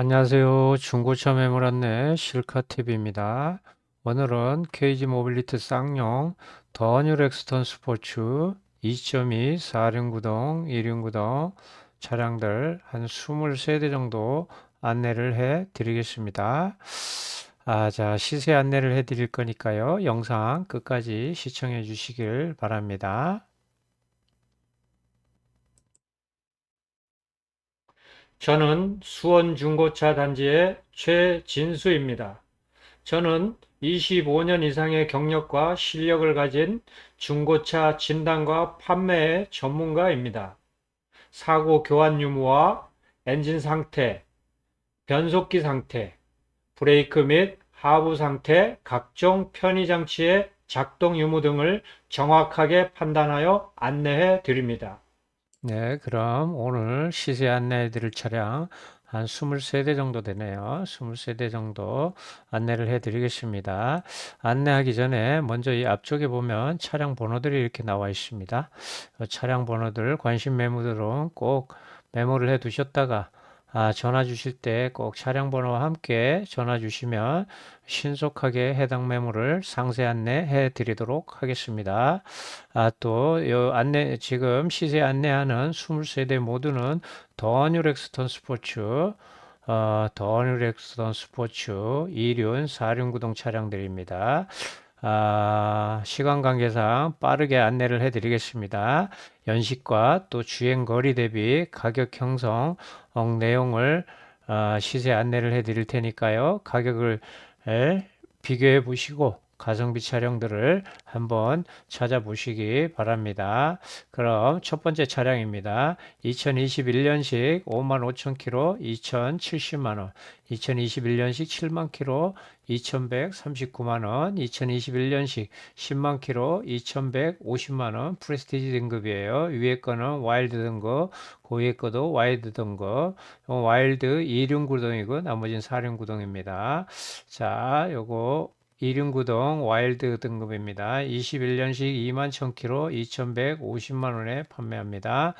안녕하세요. 중고차 매물 안내 실카TV입니다. 오늘은 KG 모빌리티 쌍용 더뉴 렉스턴 스포츠 2.2 4륜구동, 1륜구동 차량들 한 23대 정도 안내를 해 드리겠습니다. 아, 자, 시세 안내를 해 드릴 거니까요. 영상 끝까지 시청해 주시길 바랍니다. 저는 수원 중고차 단지의 최진수입니다. 저는 25년 이상의 경력과 실력을 가진 중고차 진단과 판매의 전문가입니다. 사고 교환 유무와 엔진 상태, 변속기 상태, 브레이크 및 하부 상태, 각종 편의 장치의 작동 유무 등을 정확하게 판단하여 안내해 드립니다. 네, 그럼 오늘 시세 안내해 드릴 차량 한 23대 정도 되네요. 23대 정도 안내를 해 드리겠습니다. 안내하기 전에 먼저 이 앞쪽에 보면 차량 번호들이 이렇게 나와 있습니다. 어, 차량 번호들 관심 매물들은 꼭 메모를 해 두셨다가 아, 전화 주실 때 꼭 차량 번호와 함께 전화 주시면 신속하게 해당 매물을 상세 안내해 드리도록 하겠습니다. 아, 또, 요 안내, 지금 시세 안내하는 23대 모두는 더뉴렉스턴 스포츠, 어, 더뉴렉스턴 스포츠 2륜, 4륜 구동 차량들입니다. 아, 시간 관계상 빠르게 안내를 해 드리겠습니다. 연식과 또 주행 거리 대비 가격 형성 어, 내용을 아, 시세 안내를 해 드릴 테니까요. 가격을 에, 비교해 보시고 가성비 차량들을 한번 찾아보시기 바랍니다. 그럼 첫 번째 차량입니다. 2021년식 5만 5천 킬로 2,070만 원, 2021년식 7만 킬로 2,139만 원, 2021년식 10만 킬로 2,150만 원 프레스티지 등급이에요. 위에 거는 와일드 등급, 고위에 거도 와일드 등급. 와일드 2륜 구동이고 나머지는 4륜 구동입니다. 자, 요거 2륜 구동 와일드 등급입니다. 21년식 2만 1000km 2150만 원에 판매합니다.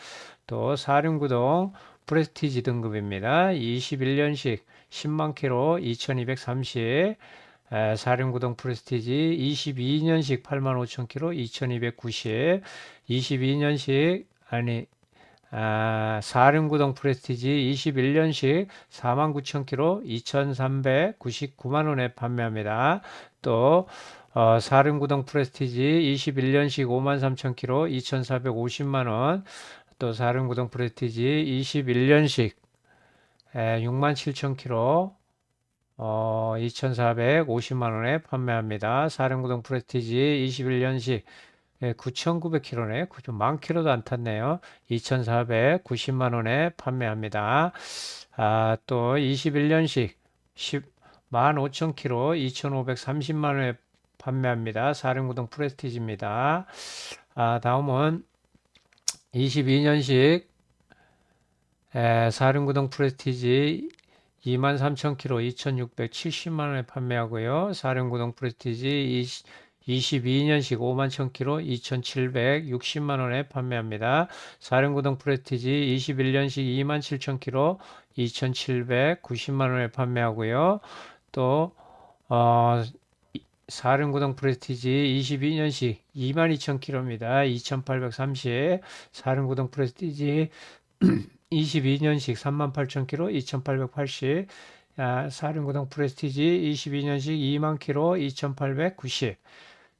또 4륜 구동 프레스티지 등급입니다. 21년식 10만 km 2230 4륜 구동 프레스티지 22년식 8만 5천 km 2290 22년식 아니 아, 4륜구동 프레스티지 21년식 49,000km 2,399만원에 판매합니다. 또 어, 4륜구동 프레스티지 21년식 53,000km 2,450만원 또 4륜구동 프레스티지 21년식 67,000km 어, 2,450만원에 판매합니다. 4륜구동 프레스티지 21년식 예, 9,900km네. 좀만 킬로도 안 탔네요. 2,490만 원에 판매합니다. 아, 또 21년식 10, 15,000km 2,530만 원에 판매합니다. 사륜구동 프레스티지입니다. 아, 다음은 22년식 에, 사륜구동 프레스티지 23,000km 2,670만 원에 판매하고요. 사륜구동 프레스티지 20, 22년식 5만 1000km 2,760만 원에 판매합니다. 사륜구동 프레티지 21년식 2만 7,000km 2,790만 원에 판매하고요. 또 어, 사륜구동 프레티지 22년식 22,000km입니다. 2,830 사륜구동 프레티지 22년식 38,000km 2,880 아, 사륜구동 프레스티지 22년식 2만 킬로 2,890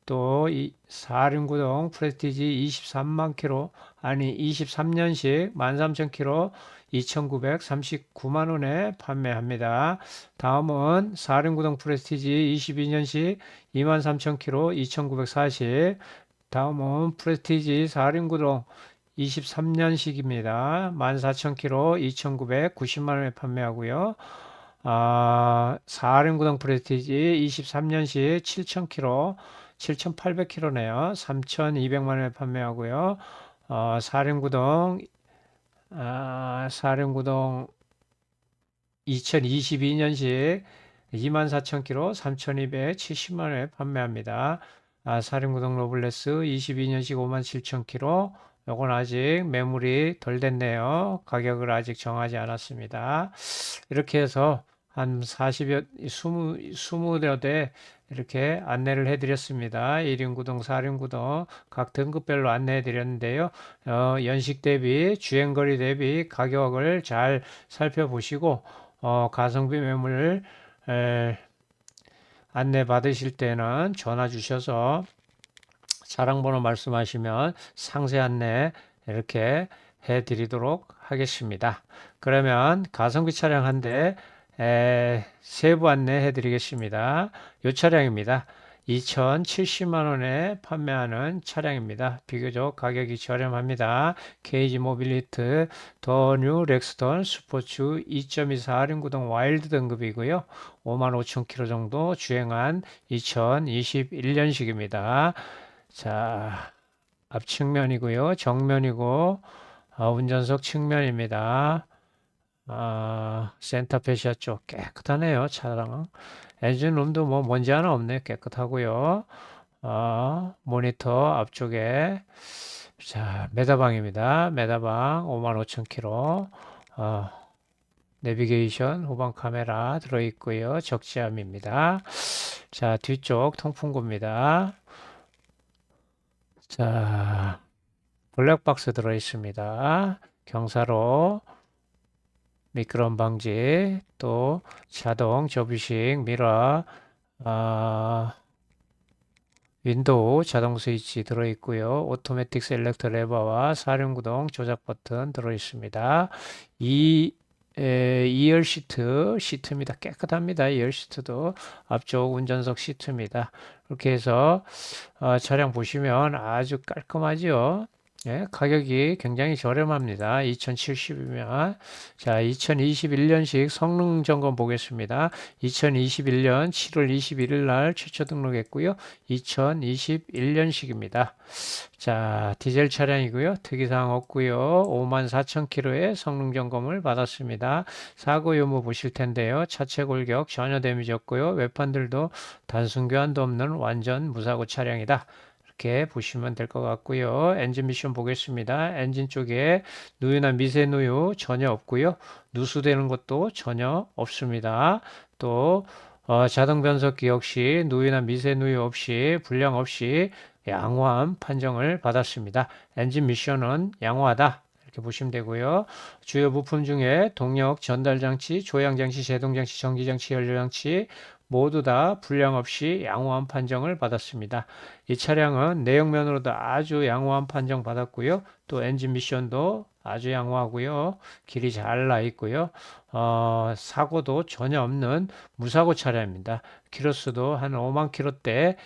또이 사륜구동 프레스티지 23만 킬로 아니 23년식 13,000 킬로 2,939만 원에 판매합니다. 다음은 사륜구동 프레스티지 22년식 23,000 킬로 2,940 다음은 프레스티지 사륜구동 23년식입니다. 14,000킬로 2,990만 원에 판매하고요. 아, 사륜구동 프레스티지 23년식 7,000킬로 7,800km네요. 3,200만 원에 판매하고요. 어, 사륜구동 아, 사륜구동 2022년식 24,000km 3,270만 원에 판매합니다. 아, 사륜구동 로블레스 22년식 57,000km 요건 아직 매물이 덜 됐네요. 가격을 아직 정하지 않았습니다. 이렇게 해서 한 40여, 20, 20여 대 이렇게 안내를 해드렸습니다. 1인 구동, 4인 구동 각 등급별로 안내해 드렸는데요. 어, 연식 대비, 주행거리 대비 가격을 잘 살펴보시고 어, 가성비 매물을 에, 안내 받으실 때는 전화 주셔서 자랑번호 말씀하시면 상세 안내 이렇게 해 드리도록 하겠습니다. 그러면 가성비 차량 한대 세부 안내 해 드리겠습니다. 이 차량입니다. 2,070만 원에 판매하는 차량입니다. 비교적 가격이 저렴합니다. 케이지 모빌리트 더 뉴 렉스턴 스포츠 2.24 할인구동 와일드 등급이고요. 5만 5천 킬로 정도 주행한 2021년식입니다. 자, 앞측면이고요. 정면이고 아, 운전석 측면입니다. 아, 센터페 시아 쪽 깨끗하네요. 차량. 엔진룸도 뭐 먼지 하나 없네. 깨끗하고요. 아, 모니터 앞쪽에 자, 메다방입니다. 메다방 55,000km. 아, 내비게이션 후방 카메라 들어있고요. 적재함입니다. 자, 뒤쪽 통풍구입니다. 자, 블랙박스 들어있습니다. 경사로 미끄럼 방지, 또 자동 접이식 미러, 아, 윈도우 자동 스위치 들어있고요. 오토매틱 셀렉터 레버와 사륜구동 조작 버튼 들어있습니다. 이 에, 2열 시트 시트입니다. 깨끗합니다. 2열 시트도 앞쪽 운전석 시트입니다. 이렇게 해서 어, 차량 보시면 아주 깔끔하죠. 예, 가격이 굉장히 저렴합니다. 2070이면 자 2021년식 성능 점검 보겠습니다. 2021년 7월 21일 날 최초 등록했고요. 2021년식입니다. 자 디젤 차량이고요. 특이사항 없고요. 54,000km의 성능 점검을 받았습니다. 사고 유무 보실 텐데요. 차체 골격 전혀 데미지 없고요. 외판들도 단순 교환도 없는 완전 무사고 차량이다. 이렇게 보시면 될 것 같고요. 엔진 미션 보겠습니다. 엔진 쪽에 누유나 미세 누유 전혀 없고요. 누수되는 것도 전혀 없습니다. 또 어, 자동 변속기 역시 누유나 미세 누유 없이 불량 없이 양호한 판정을 받았습니다. 엔진 미션은 양호하다. 이렇게 보시면 되고요. 주요 부품 중에 동력, 전달장치, 조향장치, 제동장치, 전기장치, 연료장치 모두 다 불량 없이 양호한 판정을 받았습니다. 이 차량은 내역면으로도 아주 양호한 판정 받았고요. 또 엔진 미션도 아주 양호하고요. 길이 잘 나 있고요. 어, 사고도 전혀 없는 무사고 차량입니다. 키로수도 한 5만 킬로대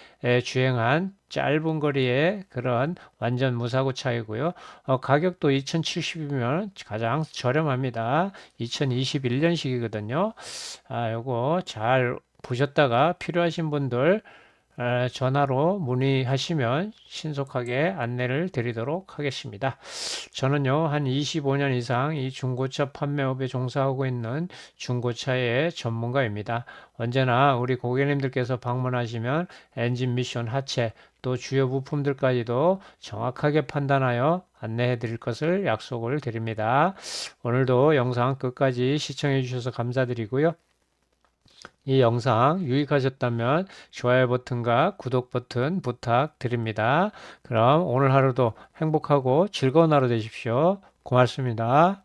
주행한 짧은 거리의 그런 완전 무사고 차이고요. 어, 가격도 2070이면 가장 저렴합니다. 2021년식이거든요. 아, 요거 잘 보셨다가 필요하신 분들 전화로 문의하시면 신속하게 안내를 드리도록 하겠습니다. 저는요, 한 25년 이상 이 중고차 판매업에 종사하고 있는 중고차의 전문가입니다. 언제나 우리 고객님들께서 방문하시면 엔진 미션 하체 또 주요 부품들까지도 정확하게 판단하여 안내해 드릴 것을 약속을 드립니다. 오늘도 영상 끝까지 시청해 주셔서 감사드리고요. 이 영상 유익하셨다면 좋아요 버튼과 구독 버튼 부탁드립니다. 그럼 오늘 하루도 행복하고 즐거운 하루 되십시오. 고맙습니다.